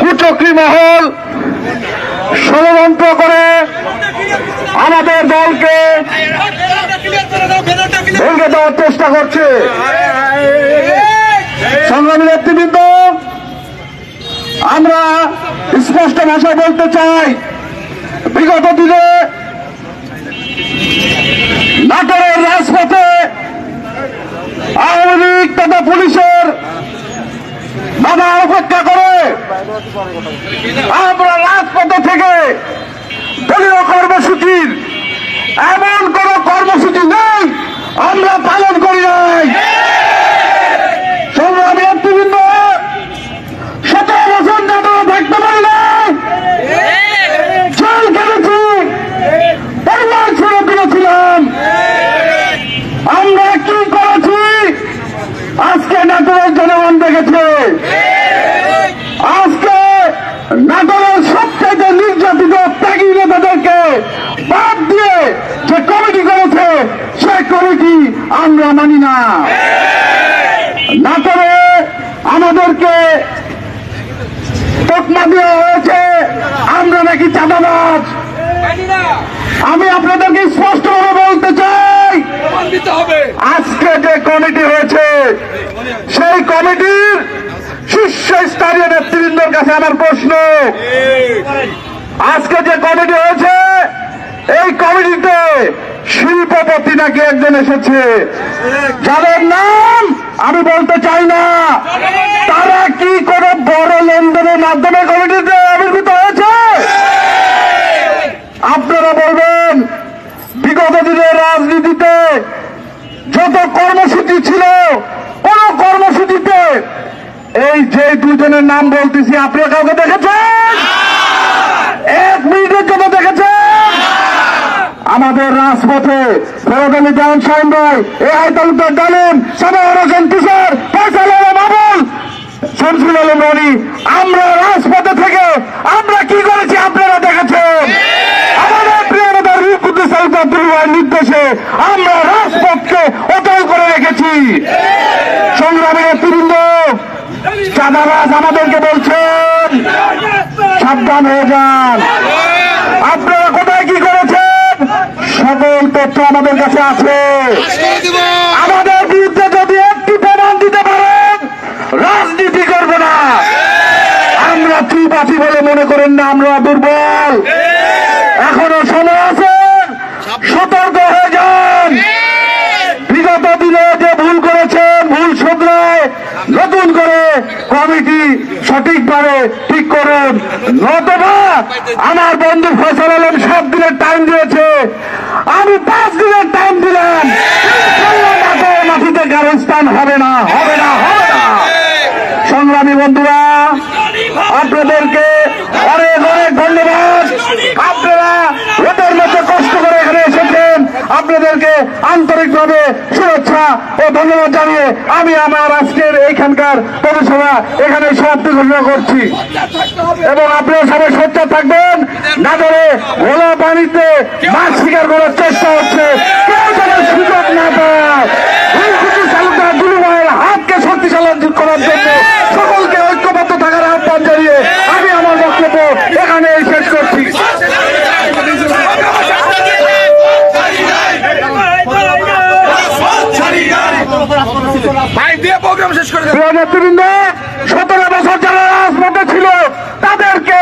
কুচক্রি মহল ষড়যন্ত্র করে আমাদের দলকে ভেঙে দেওয়ার চেষ্টা করছে। সংগ্রামী নেতৃবৃন্দ, আমরা স্পষ্ট ভাষায় বলতে চাই, বিগত দিনে নাটোরের রাজপথে আওয়ামী লীগ তথা পুলিশের বাধা অপেক্ষা করে আমরা রাজপথে থেকে দলীয় কর্মসূচির এমন কোন কর্মসূচি নেই। আমরা পালন করি নাই সংগ্রামী নেতৃবৃন্দ সতেরো বছর নাটক থাকতে পারি নাই জেল কেটেছি পরিবার ছেড়ে দিয়েছিলাম আমরা কি করেছি আজকে নাটকের জনগণ দেখেছে আজকে নাটকের সবচেয়ে নির্যাতিত ত্যাগী নেতাদেরকে বাদ দিয়ে যে কমিটি করেছে সে কমিটি আমরা মানি না নাটরে আমাদেরকে তকমা দেওয়া হয়েছে, আমরা নাকি চাঁদাবাজ। আমি আপনাদেরকে স্পষ্টভাবে বলতে চাই, আজকে যে কমিটি হয়েছে, সেই কমিটির শীর্ষস্থানীয় নেতৃবৃন্দের কাছে আমার প্রশ্ন। আজকে যে কমিটি হয়েছে, এই কমিটিতে শিল্পপতি নাকি একজন এসেছে? যাদের নাম আমি বলতে চাই না। তারা কি করে বড় লেনদেনের মাধ্যমে কমিটিতে আবির্ভূত হয়েছে? আপনারা বলবেন, বিগত দিনের রাজনীতিতে যত কর্মসূচি ছিল, কোন কর্মসূচিতে এই যে দুজনের নাম বলতেছি, আপনারা কাউকে দেখেছেন এক মিনিটের জন্য দেখেছেন আমাদের রাজপথে ফেরত জাহান ভাই, এ আই ডালিম শামসুল আলম আমরা রাজপথে থেকে, আমরা কি করেছি আপনারা দেখেছেন আমরা রাজপথকে করে রেখেছি। আমাদেরকে বলছেন আপনারা কোথায় কি করেছেন? সকল তথ্য আমাদের কাছে আছে। আমাদের বিরুদ্ধে যদি একটি প্রমাণ দিতে পারেন, রাজনীতি করব না। আমরা আছি বলে মনে করেন না, আমরা দুর্বল। এখনও সময় আছে, সতর্ক হয়ে যান। বিগত দিনে যে ভুল করেছেন, ভুল শুধরায় নতুন করে কমিটি সঠিকভাবে ঠিক করুন। নতবা আমার বন্ধু ফসল আলম দিয়েছে আমি পাঁচ দিনের টাইম দিলেন। মাটিতে কারও স্থান হবে না হবে না হবে না সংগ্রামী বন্ধুরা আপনাদেরকে অনেক অনেক ধন্যবাদ আপনারা ওদের মধ্যে কষ্ট করে এখানে এসেছেন আপনাদেরকে আন্তরিকভাবে শুভেচ্ছা ও ধন্যবাদ জানিয়ে আমি আমার আজকের এইখানকার পৌরসভা এখানে সমাপ্তি ঘোষণা করছি। এবং আপনারা সবাই সোচ্চার থাকবেন। না ধরে ঘোলা পানিতে মাছ শিকার করার চেষ্টা হচ্ছে কেউ যেন সুযোগ না পায় হুলকুচি তালুকদার দুলু মায়ের হাতকে শক্তিশালী করার জন্য সকলকে ঐক্যবদ্ধ থাকার আহ্বান জানিয়ে আমি আমার বক্তব্য এখানে শেষ করছি শেষ করে নেতৃবৃন্দ, সতেরো বছর যারা রাজপথে ছিল, তাদেরকে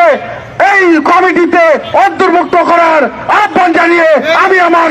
এই কমিটিতে অন্তর্ভুক্ত করার আহ্বান জানিয়ে আমি আমার